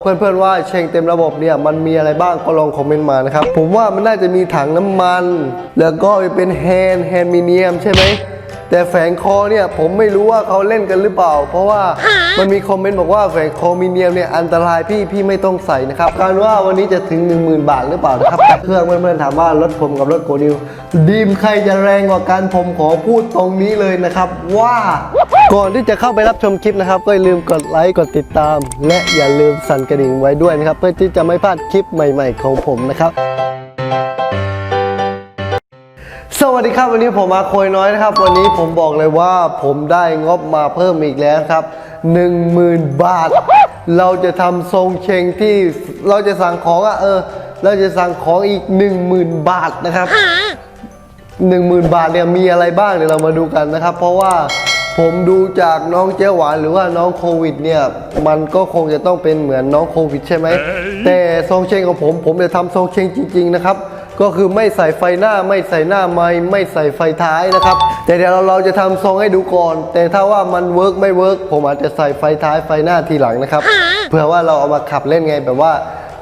เพื่อนๆว่าเชงเต็มระบบเนี่ยมันมีอะไรบ้างก็ลองคอมเมนต์มานะครับ ผมว่ามันน่าจะมีถังน้ำมัน แล้วก็เป็นแฮนด์แฮนด์มิเนียมใช่ไหม แต่แฝงคอเนี่ยผมไม่รู้ว่าเขาเล่นกันหรือเปล่า เพราะว่ามันมีคอมเมนต์บอกว่าแฝงคอมิเนียมเนี่ยอันตรายพี่พี่ไม่ต้องใส่นะครับการว่าวันนี้จะถึง 10,000 บาทหรือเปล่านะครับแต่เพื่อนเพื่อนๆถามว่ารถผมกับรถโกนิวดีมใครจะแรงกว่ากันผมขอพูดตรงนี้เลยนะครับว่าก่อนที่จะเข้าไปรับชมคลิปนะครับ ก็อย่าลืมกดไลค์กดติดตาม และอย่าลืมสั่นกระดิ่งไว้ด้วยนะครับ เพื่อที่จะไม่พลาดคลิปใหม่ ๆ ของผมนะครับ วัสดีครับวันนี้ผมมาโคยน้อยนะครับ วันนี้ผมบอกเลยว่าผมได้งบมาเพิ่มอีกแล้วครับ 10,000 บาท เราจะทำทรงเชงที่เราจะสั่งของอะเออ เราจะสั่งของอีก 10,000 บาทนะครับ10,000 บาทเนี่ยมีอะไรบ้างเดี๋ยวเรามาดูกันนะครับ เพราะว่าผมดูจากน้องเจ๊หวานหรือว่าน้องโควิดเนี่ยมันก็คงจะต้องเป็นเหมือนน้องโควิดใช่ไหมแต่ทรงเชงของผมผมจะทำทรงเชงจริง ๆ นะครับ ก็คือไม่ใส่ไฟหน้าไม่ใส่หน้าไม้ไม่ใส่ไฟท้ายนะครับ แต่เดี๋ยวเราเราจะทำทรงให้ดูก่อน แต่ถ้าว่ามันเวิร์กไม่เวิร์กผมอาจจะใส่ไฟท้ายไฟหน้าทีหลังนะครับ เพื่อว่าเราเอามาขับเล่นไงแบบว่า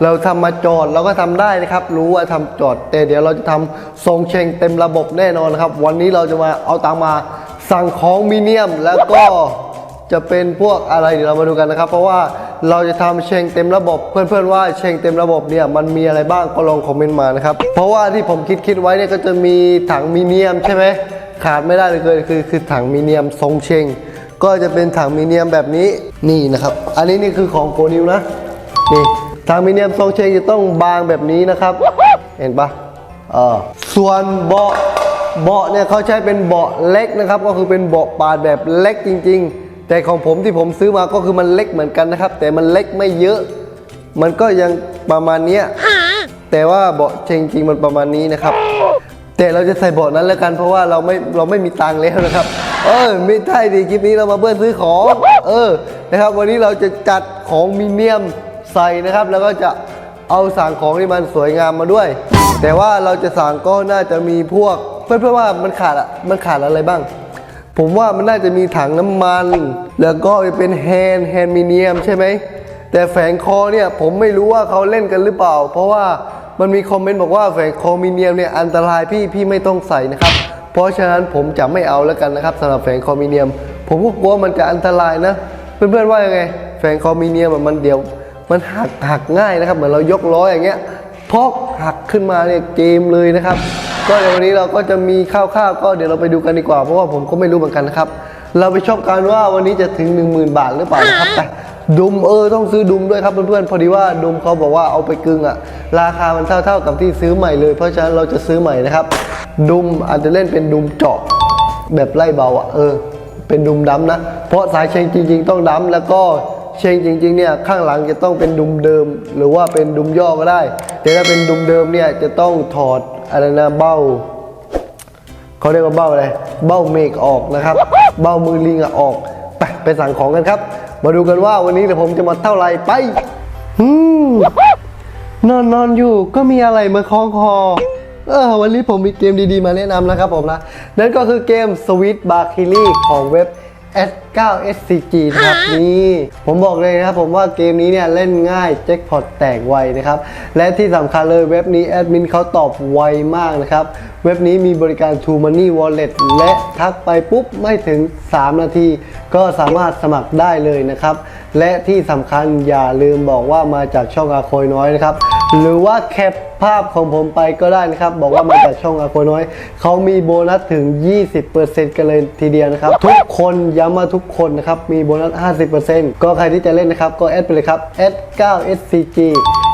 เราทำมาจอดเราก็ทำได้นะครับ รู้ว่าทำจอด แต่เดี๋ยวเราจะทำทรงเชงเต็มระบบแน่นอนนะครับ วันนี้เราจะมาเอาตังค์มาสั่งของมีเนียมแล้วก็จะเป็นพวกอะไรเดี๋ยวเรามาดูกันนะครับ เพราะว่า เราจะทำเชงเต็มระบบ เพื่อนๆว่าเชงเต็มระบบเนี่ยมันมีอะไรบ้างก็ลองคอมเมนต์มานะครับเพราะว่าที่ผมคิดคิดไว้เนี่ยก็จะมีถังมีเนียมใช่ไหมขาดไม่ได้เลยคือคือคือถังมีเนียมทรงเชงก็จะเป็นถังมีเนียมแบบนี้นี่นะครับ อันนี้นี่คือของโกนิวนะนี่ถังมีเนียมทรงเชงจะต้องบางแบบนี้นะครับ เห็นปะเออส่วนเบาะเบาะเนี่ยเขาใช้เป็นเบาะเล็กนะครับ ก็คือเป็นเบาะปาดแบบเล็กจริง ๆ แต่ของผมที่ผมซื้อมาก็คือมันเล็กเหมือนกันนะครับ แต่มันเล็กไม่เยอะ มันก็ยังประมาณเนี้ยแต่ว่าเบาะจริงๆมันประมาณนี้นะครับ แต่เราจะใส่เบาะนั้นแล้วกันเพราะว่าเราไม่เราไม่มีตังค์แล้วนะครับ เออไม่ใช่ดิคลิปนี้เรามาเบิ้ลซื้อของ เออนะครับ วันนี้เราจะจัดของมีเนียมใส่นะครับ แล้วก็จะเอาสั่งของที่มันสวยงามมาด้วย แต่ว่าเราจะสั่งก็น่าจะมีพวกเพื่อนเพื่อว่ามันขาดอะมันขาดอะไรบ้าง ผมว่ามันน่าจะมีถังน้ำมัน แล้วก็เป็นแฮนแฮนมิเนียมใช่ไหม แต่แฝงคอเนี่ยผมไม่รู้ว่าเขาเล่นกันหรือเปล่า เพราะว่ามันมีคอมเมนต์บอกว่าแฝงคอมิเนียมเนี่ยอันตรายพี่พี่ไม่ต้องใส่นะครับ เพราะฉะนั้นผมจะไม่เอาแล้วกันนะครับสำหรับแฝงคอมิเนียม ผมก็กลัวมันจะอันตรายนะ เพื่อนๆว่ายังไง แฝงคอมิเนียมมันเดี๋ยวมันหักหักง่ายนะครับเหมือนเรายกล้ออย่างเงี้ย พอกหักขึ้นมาเนี่ยเกมเลยนะครับ ก็ในวันนี้เราก็จะมีคร่าวๆก็เดี๋ยวเราไปดูกันดีกว่า เพราะว่าผมก็ไม่รู้เหมือนกันนะครับ เราไปชอบกันว่าวันนี้จะถึง 10,000 บาทหรือเปล่านะครับแต่ดุมเออต้องซื้อดุมด้วยครับเพื่อนๆพอดีว่าดุมเขาบอกว่าเอาไปกึ่งอะราคามันเท่าๆกับที่ซื้อใหม่เลย เพราะฉะนั้นเราจะซื้อใหม่นะครับ ดุมอาจจะเล่นเป็นดุมเจาะแบบไล่เบาอะเออ เป็นดุมดำนะ เพราะสายเชงจริง ๆ ต้องดำแล้วก็ เชงจริงๆเนี่ยข้างหลังจะต้องเป็นดุมเดิม หรือว่าเป็นดุมย่อก็ได้ แต่ถ้าเป็นดุมเดิมเนี่ยจะต้องถอดอะไรนะเบ้าเขาเรียกว่าเบ้าอะไรเบ้าเมกออกนะครับ เบ้ามือลิงอะออกไปไปสั่งของกันครับ มาดูกันว่าวันนี้เดี๋ยวผมจะมาเท่าไหร่ไปอืมนอนนอนอยู่ก็มีอะไรมาคล้องคอเออวันนี้ผมมีเกมดีๆมาแนะนำนะครับผมนะ นั่นก็คือเกม Sweet b a r k i l i ของเว็บ S9SCG นะครับนี่ผมบอกเลยนะครับผมว่าเกมนี้เนี่ยเล่นง่ายแจ็คพอตแตกไวนะครับ และที่สำคัญเลยเว็บนี้แอดมินเขาตอบไวมากนะครับ เว็บนี้มีบริการ True Money Wallet และทักไปปุ๊บไม่ถึง 3 นาที ก็สามารถสมัครได้เลยนะครับ และที่สำคัญอย่าลืมบอกว่ามาจากช่องอาโคยน้อยนะครับ หรือว่าแคปภาพของผมไปก็ได้นะครับ บอกว่ามาจากช่องอาโคยน้อย เขามีโบนัสถึง 20%กันเลยทีเดียวนะครับ ทุกคนย้ำมาทุกคนนะครับ มีโบนัส 50%ก็ใครที่จะเล่นนะครับ ก็แอดไปเลยครับ S9SCG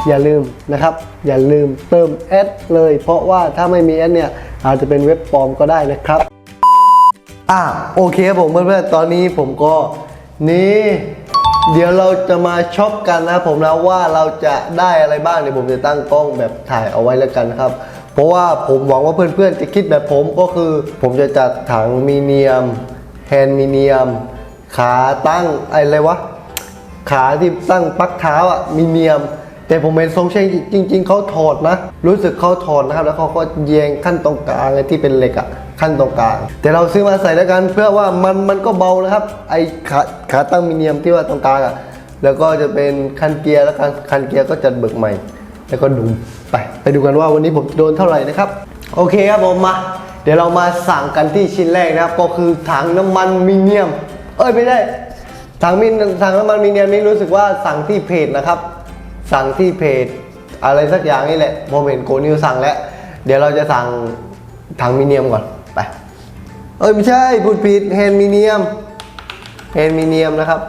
อย่าลืมนะครับ อย่าลืมเติมแอดเลย เพราะว่าถ้าไม่มีแอดเนี่ยอาจจะเป็นเว็บปลอมก็ได้นะครับอะโอเคครับผมเพื่อนๆตอนนี้ผมก็นี่ เดี๋ยวเราจะมาช็อปกันนะผมนะว่าเราจะได้อะไรบ้างเดี๋ยวผมจะตั้งกล้องแบบถ่ายเอาไว้แล้วกันครับ เพราะว่าผมหวังว่าเพื่อนๆจะคิดแบบผมก็คือ ผมจะจัดถังมีเนียมแฮนด์มีเนียม ขาตั้งอะไรวะขาที่ตั้งปลั๊กเท้าอะมีเนียม แต่ผมเห็นทรงเชงจริง ๆเขาถอดนะ รู้สึกเขาถอดนะครับ แล้วเขาก็แยงขั้นตรงกลางที่เป็นเหล็กอะ ขั้นตรงกลาง แต่เราซื้อมาใส่แล้วกันเพื่อว่ามันมันก็เบานะครับ ไอขาขาตั้งมีเนียมที่ว่าตรงกลางอะแล้วก็จะเป็นคันเกียร์แล้วกันคันเกียร์ก็จัดเบิกใหม่ แล้วก็ดุมไป ไปดูกันว่าวันนี้ผมโดนเท่าไหร่นะครับ โอเคครับผมมา เดี๋ยวเรามาสั่งกันที่ชิ้นแรกนะครับ ก็คือถังน้ำมันมีเนียม เอ้ยไม่ได้ถังมินถังน้ำมันมีเนียมนี่รู้สึกว่าสั่งที่เพจนะครับ สั่งที่เพจ อะไรสักอย่างนี่แหละผมเห็นโกนิวสั่งแล้ว เดี๋ยวเราจะสั่งถังมีเนียมก่อน ไป เอ้ยไม่ใช่พูดผิดแฮนมิเนียมแฮนมิเนียมนะครับ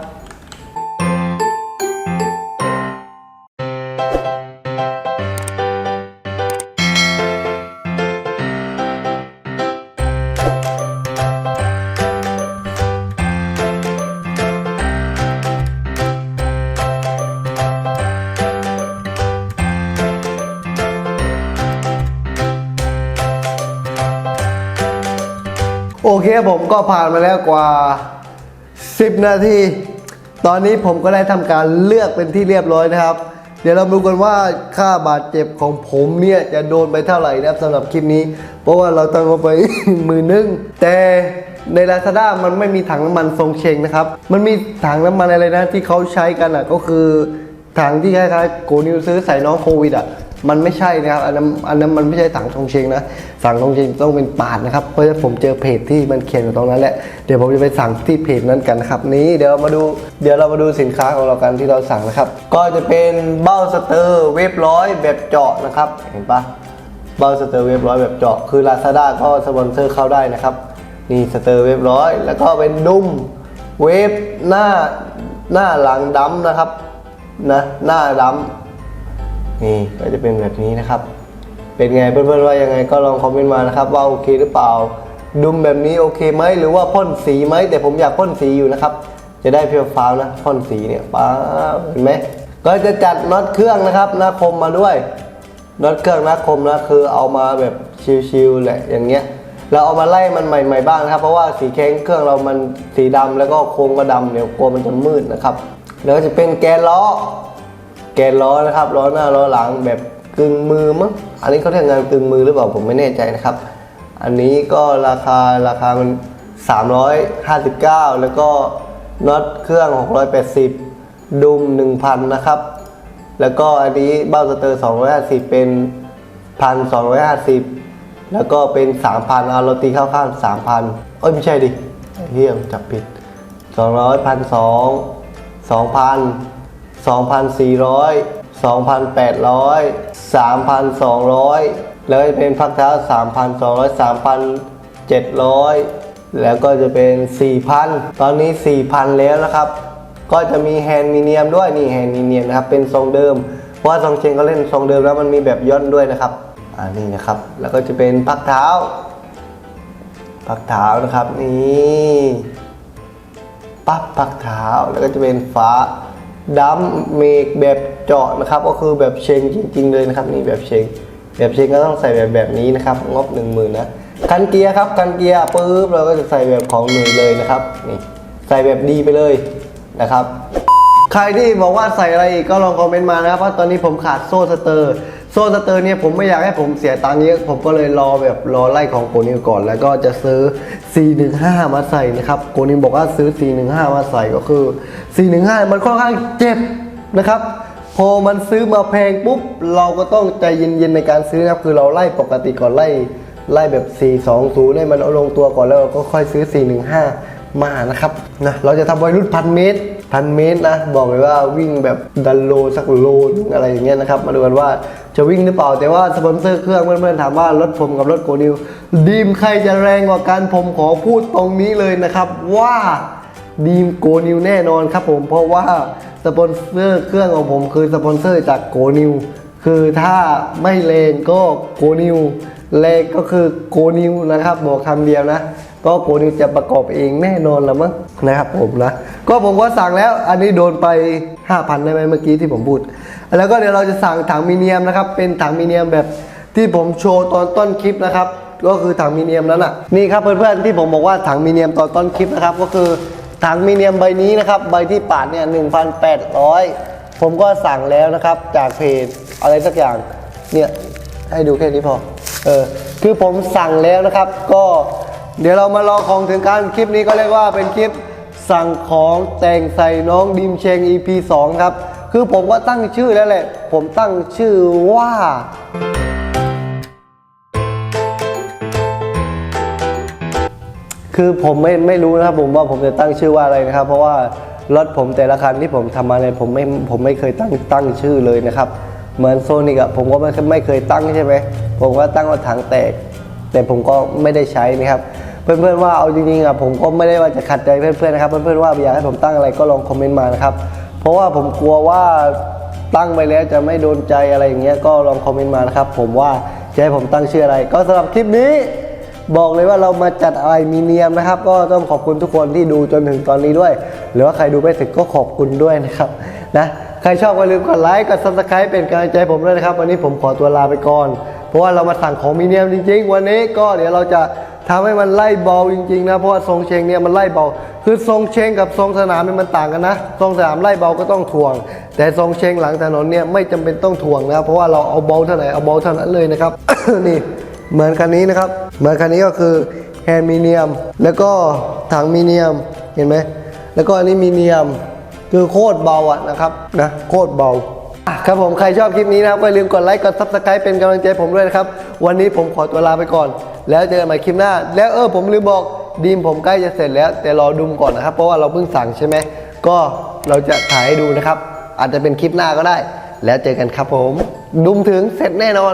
โอเคผมก็ผ่านมาแล้วกว่า 10 นาที ตอนนี้ผมก็ได้ทำการเลือกเป็นที่เรียบร้อยนะครับ เดี๋ยวเราดูกันว่าค่าบาดเจ็บของผมเนี่ยจะโดนไปเท่าไหร่นะครับสำหรับคลิปนี้ เพราะว่าเราตั้งเอาไปมือนึง แต่ใน Lazada มันไม่มีถังน้ำมันทรงเชงนะครับ มันมีถังน้ำมันอะไรนะที่เขาใช้กันอะก็คือถังที่คล้ายๆโกนิวซื้อใส่น้องโควิดอะ มันไม่ใช่นะครับอันนั้นอันนั้นมันไม่ใช่ถังทงเชงนะสั่งทงเชงต้องเป็นปาดนะครับเพราะฉะนั้นผมเจอเพจที่มันเขียนอยู่ตรงนั้นแหละเดี๋ยวผมจะไปสั่งที่เพจนั้นกันนะครับนี้เดี๋ยวมาดูเดี๋ยวเรามาดูสินค้าของเรากันที่เราสั่งนะครับ ก็จะเป็นเบ้าสเตอร์เวฟร้อยแบบเจาะนะครับ เห็นปะเบ้าสเตอร์เวฟร้อยแบบเจาะคือ Lazada ก็สปอนเซอร์เข้าได้นะครับนี่สเตอร์เวฟร้อยแล้วก็เป็นดุ้มเวฟหน้าหน้าหลังดำนะครับนะหน้าดำ นี่ก็จะเป็นแบบนี้นะครับ เป็นไงเพื่อนๆว่ายังไงก็ลองคอมเมนต์มานะครับ ว่าโอเคหรือเปล่า ดุมแบบนี้โอเคไหมหรือว่าพ่นสีไหมแต่ผมอยากพ่นสีอยู่นะครับ จะได้เพียวฟ้าวนะพ่นสีเนี่ยป้าเห็นไหมก็จะจัดน็อตเครื่องนะครับน้าคมมาด้วยน็อตเครื่องน้าคมนะคือเอามาแบบชิวๆแหละอย่างเงี้ยเราเอามาไล่มันใหม่ ๆบ้างนะครับ เพราะว่าสีแข้งเครื่องเรามันสีดำแล้วก็โครงก็ดำเดี๋ยวกลัวมันจะมืดนะครับแล้วจะเป็นแกนล้อ กนล้อนะครับล้อหน้าล้อหลังแบบกึ่งมือมั้งอันนี้เขาเรียกงานกึ่งมือหรือเปล่าผมไม่แน่ใจนะครับ อันนี้ก็ราคาราคามัน 359 แล้วก็น็อตเครื่อง 680 ดุม 1,000 นะครับ แล้วก็อันนี้เบ้าสเตอร์ 250 เป็น 1,250 แล้วก็เป็น 3,000เอาเราตีเข้าข้าง3,000 เอ้ย ไม่ใช่ดิเฮียจับผิด 200 1,200 2,000 2,400 2,800 3,200 แล้วจะเป็นพักเท้า 3,200 3,700 แล้วก็จะเป็น 4,000 ตอนนี้ 4,000 แล้วนะครับ ก็จะมีแฮนด์มีเนียมด้วยนี่แฮนด์มีเนียมนะครับ เป็นทรงเดิม เพราะว่าทรงเชงก็เล่นทรงเดิมแล้วมันมีแบบย่อนด้วยนะครับอ่านี่นะครับ แล้วก็จะเป็นพักเท้า พักเท้านะครับนี่ปั๊บพักเท้าแล้วก็จะเป็นฟ้า ดัมเมกแบบเจาะนะครับ ก็คือแบบเชงจริง ๆ เลยนะครับ นี่แบบเชงแบบเชงก็ต้องใส่แบบแบบนี้นะครับ งบหนึ่งหมื่นนะคันเกียร์ครับคันเกียร์ปุ๊บเราก็จะใส่แบบของหนุ่ยเลยนะครับนี่ใส่แบบดีไปเลยนะครับ ใครที่บอกว่าใส่อะไรอีกก็ลองคอมเมนต์มานะครับเพราะตอนนี้ผมขาดโซ่สเตอร์ โซ่สเตอร์เนี่ยผมไม่อยากให้ผมเสียตังค์เยอะผมก็เลยรอแบบรอไล่ของโกนิวก่อน แล้วก็จะซื้อ415 มาใส่นะครับโกนิวบอกว่าซื้อ415 มาใส่ก็คือ415 มันค่อนข้างเจ็บนะครับ พอมันซื้อมาแพงปุ๊บ เราก็ต้องใจเย็นๆในการซื้อนะครับคือเราไล่ปกติก่อนไล่ไล่แบบ 420ให้มันเอาลงตัวก่อนแล้วเราก็ค่อยซื้อ 415 มานะครับนะเราจะทำวัยรุ่นพันเมตรพันเมตรนะบอกเลยว่าวิ่งแบบดันโลสักโลนึงอะไรอย่างเงี้ยนะครับมาดูกันว่า จะวิ่งหรือเปล่า แต่ว่าสปอนเซอร์เครื่องเพื่อนๆถามว่ารถผมกับรถโกนิว ดีมใครจะแรงกว่ากันผมขอพูดตรงนี้เลยนะครับ ว่าดีมโกนิวแน่นอนครับผมเพราะว่าสปอนเซอร์เครื่องของผมคือสปอนเซอร์จากโกนิวคือถ้าไม่แรงก็โกนิวเลขก็คือโกนิวนะครับบอกคำเดียวนะ ก็โกนิวจะประกอบเองแน่นอนละมั้งนะครับผมนะ ก็ผมก็สั่งแล้วอันนี้โดนไป 5,000 ได้ไหมเมื่อกี้ที่ผมพูด แล้วก็เดี๋ยวเราจะสั่งถังมิเนียมนะครับ เป็นถังมิเนียมแบบที่ผมโชว์ตอนต้นคลิปนะครับ ก็คือถังมิเนียมนั้นอะ นี่ครับเพื่อนๆที่ผมบอกว่าถังมิเนียมตอนต้นคลิปนะครับ ก็คือถังมิเนียมใบนี้นะครับ ใบที่ปาดเนี่ย1,800 ผมก็สั่งแล้วนะครับ จากเพจอะไรสักอย่าง เนี่ยให้ดูแค่นี้พอ เออ คือผมสั่งแล้วนะครับ ก็เดี๋ยวเรามารอของถึงกันคลิปนี้ก็เรียกว่าเป็นคลิปสั่งของแต่งใส่น้องดิมเชง EP 2 ครับ คือผมก็ตั้งชื่อแล้วแหละ ผมตั้งชื่อว่า คือผมไม่ไม่รู้นะครับผมว่าผมจะตั้งชื่อว่าอะไรนะครับ เพราะว่ารถผมแต่ละคันที่ผมทำมาเนี่ยผมไม่ผมไม่เคยตั้งตั้งชื่อเลยนะครับ เหมือนโซนิกอะผมก็ไม่ไม่เคยตั้งใช่ไหมผมก็ตั้งว่าถังแตก แต่ผมก็ไม่ได้ใช้นะครับเพื่อนๆว่าเอาจริงๆอะผมก็ไม่ได้ว่าจะขัดใจเพื่อนๆนะครับ เพื่อนๆว่าอยากให้ผมตั้งอะไรก็ลองคอมเมนต์มานะครับ เพราะว่าผมกลัวว่าตั้งไปแล้วจะไม่โดนใจอะไรอย่างเงี้ยก็ลองคอมเมนต์มานะครับ ผมว่าจะให้ผมตั้งชื่ออะไร ก็สำหรับคลิปนี้ บอกเลยว่าเรามาจัดอะไรมีเนียมนะครับ ก็ต้องขอบคุณทุกคนที่ดูจนถึงตอนนี้ด้วย หรือว่าใครดูไม่ถึงก็ขอบคุณด้วยนะครับนะใครชอบก็อย่าลืมกดไลค์กด subscribe เป็นกำลังใจผมด้วยนะครับ วันนี้ผมขอตัวลาไปก่อน เพราะว่าเรามาสั่งของมีเนียมจริง ๆ วันนี้ก็เดี๋ยวเราจะ ทำให้มันไล่เบาจริงๆนะเพราะว่าทรงเชงเนี่ยมันไล่เบา คือทรงเชงกับทรงสนามเนี่ยมันต่างกันนะ ทรงสนามไล่เบาก็ต้องถ่วง แต่ทรงเชงหลังถนนเนี่ยไม่จำเป็นต้องถ่วงนะเพราะว่าเราเอาเบาเท่าไหร่เอาเบาเท่านั้นเลยนะครับนี่เหมือนคันนี้นะครับ เหมือนคันนี้ก็คือแฮนด์มีเนียม แล้วก็ถังมีเนียมเห็นไหมแล้วก็อันนี้มีเนียมคือโคตรเบาอะนะครับนะโคตรเบา ครับผมใครชอบคลิปนี้นะครับก็อย่าลืมกดไลค์กดซับสไครป์เป็นกำลังใจผมด้วยนะครับ วันนี้ผมขอตัวลาไปก่อน แล้วเจอกันใหม่คลิปหน้า แล้วเออผมลืมบอกดีมผมใกล้จะเสร็จแล้ว แต่รอดูก่อนนะครับ เพราะว่าเราเพิ่งสั่งใช่ไหมก็เราจะถ่ายให้ดูนะครับ อาจจะเป็นคลิปหน้าก็ได้ แล้วเจอกันครับผมดุมถึงเสร็จแน่นอน